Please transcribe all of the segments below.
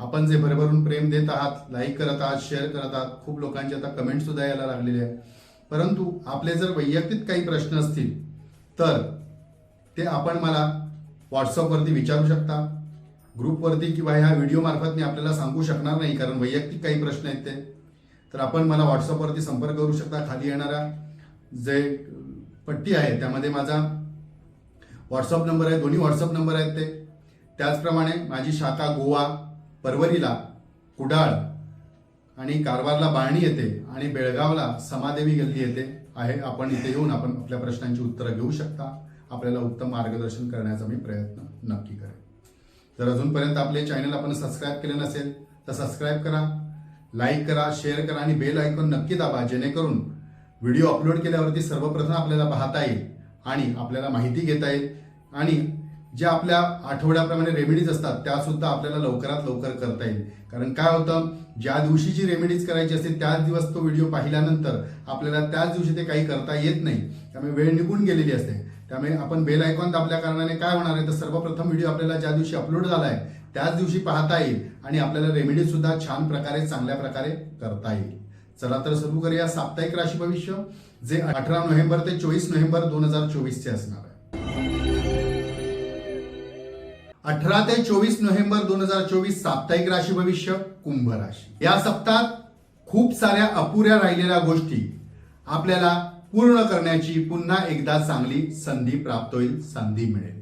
आपण जे भरभरून प्रेम देत आहात लाईक करत आहात शेअर करत आहात खूप लोकांचे आता कमेंट सुद्धा यायला लागलेले आहे परंतु आपले जर वैयक्तिक काही प्रश्न असतील तर ते आपण मला व्हॉट्सअपवरती विचारू शकता ग्रुपवरती किंवा ह्या व्हिडिओमार्फत मी आपल्याला सांगू शकणार नाही कारण वैयक्तिक काही प्रश्न आहेत ते. तर आपण मला व्हॉट्सअपवरती संपर्क करू शकता खाली येणारा जे पट्टी आहे त्यामध्ये माझा व्हॉट्सअप नंबर आहे दोन्ही व्हॉट्सअप नंबर आहेत ते. त्याचप्रमाणे माझी शाखा गोवा परवरीला कुडाळ आणि कारवारला बाळणी येते आणि बेळगावला समादेवी गल्ली येते आहे. आपण इथे येऊन आपण आपल्या प्रश्नांची उत्तरं घेऊ शकता. आपल्याला उत्तम मार्गदर्शन करण्याचा मी प्रयत्न नक्की करेन. जर अजूनपर्यंत आपले चॅनल आपण सबस्क्राईब केले नसेल तर सबस्क्राईब करा लाईक करा शेअर करा आणि बेल आयकॉन नक्की दाबा. जेणेकरून व्हिडिओ अपलोड केल्यावरती सर्वप्रथम आपल्याला पाहता येईल आणि आपल्याला माहिती घेता येईल आणि ज्या आपल्या आठवड्याप्रमाणे रेमेडीज असतात त्या सुद्धा आपल्याला लवकरात लवकर करता येईल. कारण काय होतं ज्या दिवशी जी रेमेडीज करायची असते त्याच दिवस तो व्हिडिओ पाहिल्यानंतर आपल्याला त्याच दिवशी ते काही करता येत नाही. त्यामुळे वेळ निघून गेलेली असते. त्यामुळे आपण बेल आयकॉन दाबल्या कारणाने काय होणार आहे तर सर्वप्रथम व्हिडिओ आपल्याला ज्या दिवशी अपलोड झाला आहे त्याच दिवशी पाहता येईल आणि आपल्याला रेमेडीज सुद्धा छान प्रकारे चांगल्या प्रकारे करता येईल. चला तर सुरू करूया साप्ताहिक राशी भविष्य जे अठरा नोव्हेंबर ते चोवीस नोव्हेंबर दोन हजार चोवीसचे असणार आहे. अठरा ते चोवीस नोव्हेंबर दोन हजार चोवीस साप्ताहिक राशी भविष्य कुंभ राशी. या सप्ताहात खूप साऱ्या अपुऱ्या राहिलेल्या गोष्टी आपल्याला पूर्ण करण्याची पुन्हा एकदा चांगली संधी प्राप्त होईल संधी मिळेल.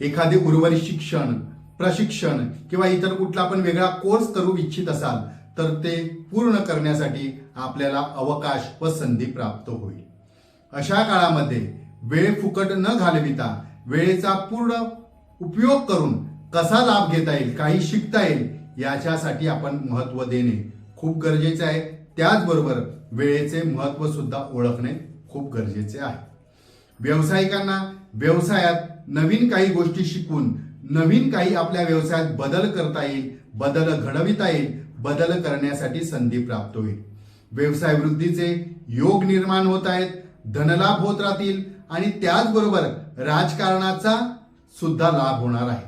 एखादे उर्वरित शिक्षण प्रशिक्षण किंवा इतर कुठला आपण वेगळा कोर्स करू इच्छित असाल तर ते पूर्ण करण्यासाठी आपल्याला अवकाश व संधी प्राप्त होईल. अशा काळामध्ये वेळ फुकट न घालविता वेळेचा पूर्ण उपयोग करून कसा लाभ घेता येईल काही शिकता येईल याच्यासाठी आपण महत्त्व देणे खूप गरजेचे आहे. त्याचबरोबर वेळेचे महत्त्व सुद्धा ओळखणे खूप गरजेचे आहे. व्यावसायिकांना व्यवसायात नवीन काही गोष्टी शिकून नवीन काही आपल्या व्यवसायात बदल करता येईल बदल घडविता येईल बदल करण्यासाठी संधी प्राप्त होईल. व्यवसाय वृद्धीचे योग निर्माण होत आहेत धनलाभ होत राहतील आणि त्याचबरोबर राजकारणाचा सुद्धा लाभ होणार आहे.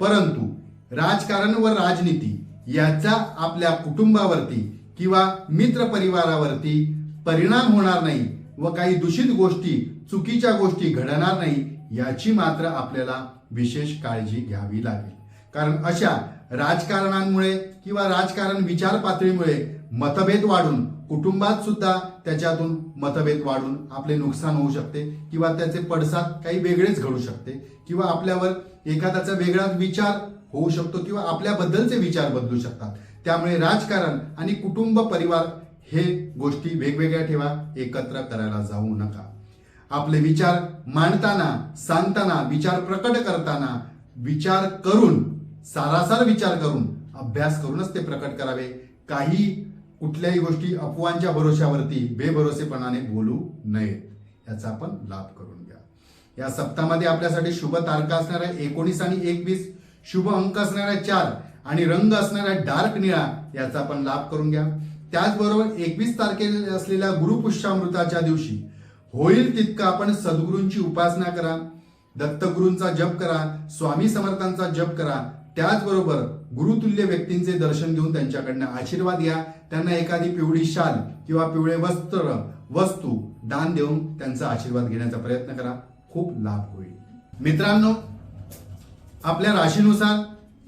परंतु राजकारण व राजनीती याचा आपल्या कुटुंबावरती किंवा मित्र परिवारावरती परिणाम होणार नाही व काही दूषित गोष्टी चुकीच्या गोष्टी घडणार नाही याची मात्र आपल्याला विशेष काळजी घ्यावी लागेल. कारण अशा राजकारणांमुळे किंवा राजकारण विचार पातळीमुळे मतभेद वाढून कुटुंबात सुद्धा त्याच्यातून मतभेद वाढून आपले नुकसान होऊ शकते किंवा त्याचे पडसाद काही वेगळेच घडू शकते किंवा आपल्यावर एखाद्याचा वेगळाच विचार होऊ शकतो किंवा आपल्याबद्दलचे विचार बदलू शकतात. त्यामुळे राजकारण आणि कुटुंब परिवार हे गोष्टी वेगवेगळ्या ठेवा एकत्र करायला जाऊ नका. आपले विचार मांडताना सांगताना विचार प्रकट करताना विचार करून सारासार विचार करून अभ्यास करूनच ते प्रकट करावे. काही कुठल्याही गोष्टी अफवांच्या भरोश्यावरती बेभरोसेपणाने बोलू नयेत. याचा आपण लाभ करून घ्या. या सप्ताहामध्ये आपल्यासाठी शुभ तारखा असणाऱ्या एकोणीस आणि एकवीस शुभ अंक असणाऱ्या चार आणि रंग असणाऱ्या डार्क निळा याचा आपण लाभ करून घ्या. त्याचबरोबर एकवीस तारखेला असलेल्या गुरुपुष्यामृताच्या दिवशी होईल तितकं आपण सद्गुरूंची उपासना करा. दत्तगुरूंचा जप करा. स्वामी समर्थांचा जप करा. त्याचबरोबर गुरुतुल्य व्यक्तींचे दर्शन घेऊन त्यांच्याकडनं आशीर्वाद घ्या. त्यांना एखादी पिवळी शाल किंवा पिवळे वस्त्र वस्तू दान देऊन त्यांचा आशीर्वाद घेण्याचा प्रयत्न करा. खूप लाभ होईल. मित्रांनो आपल्या राशीनुसार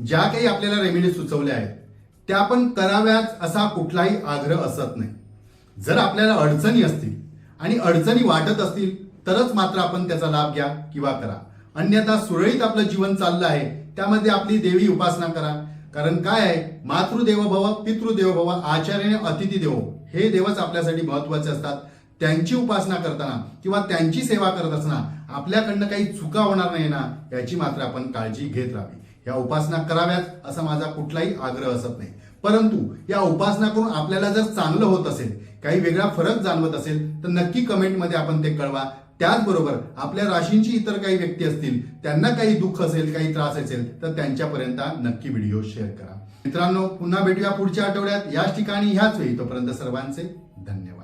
ज्या काही आपल्याला रेमेडी सुचवल्या आहेत त्या पण कराव्याच असा कुठलाही आग्रह असत नाही. जर आपल्याला अडचणी असतील आणि अडचणी वाटत असतील तरच मात्र आपण त्याचा लाभ घ्या किंवा करा. अन्यथा सुरळीत आपलं जीवन चाललं आहे. त्यामध्ये आपली देवी उपासना करा. कारण काय आहे? मातृदेव भव पितृदेव भव आचार्य अतिथी देव हे देवच आपल्यासाठी महत्त्वाचे असतात. त्यांची उपासना करताना किंवा त्यांची सेवा करत असताना आपल्याकडनं काही चुका होणार नाही ना याची मात्र आपण काळजी घेत राहावी. या उपासना कराव्यात असा माझा कुठलाही आग्रह असत नाही. परंतु या उपासना करून आपल्याला जर चांगलं होत असेल काही वेगळा फरक जाणवत असेल तर नक्की कमेंटमध्ये आपण ते कळवा. त्याचबरोबर आपल्या राशींची इतर काही व्यक्ती असतील त्यांना काही दुःख असेल काही त्रास असेल तर त्यांच्यापर्यंत नक्की व्हिडिओ शेअर करा. मित्रांनो पुन्हा भेटूया पुढच्या आठवड्यात. याच ठिकाणी ह्याच वेळी. तोपर्यंत सर्वांचे धन्यवाद.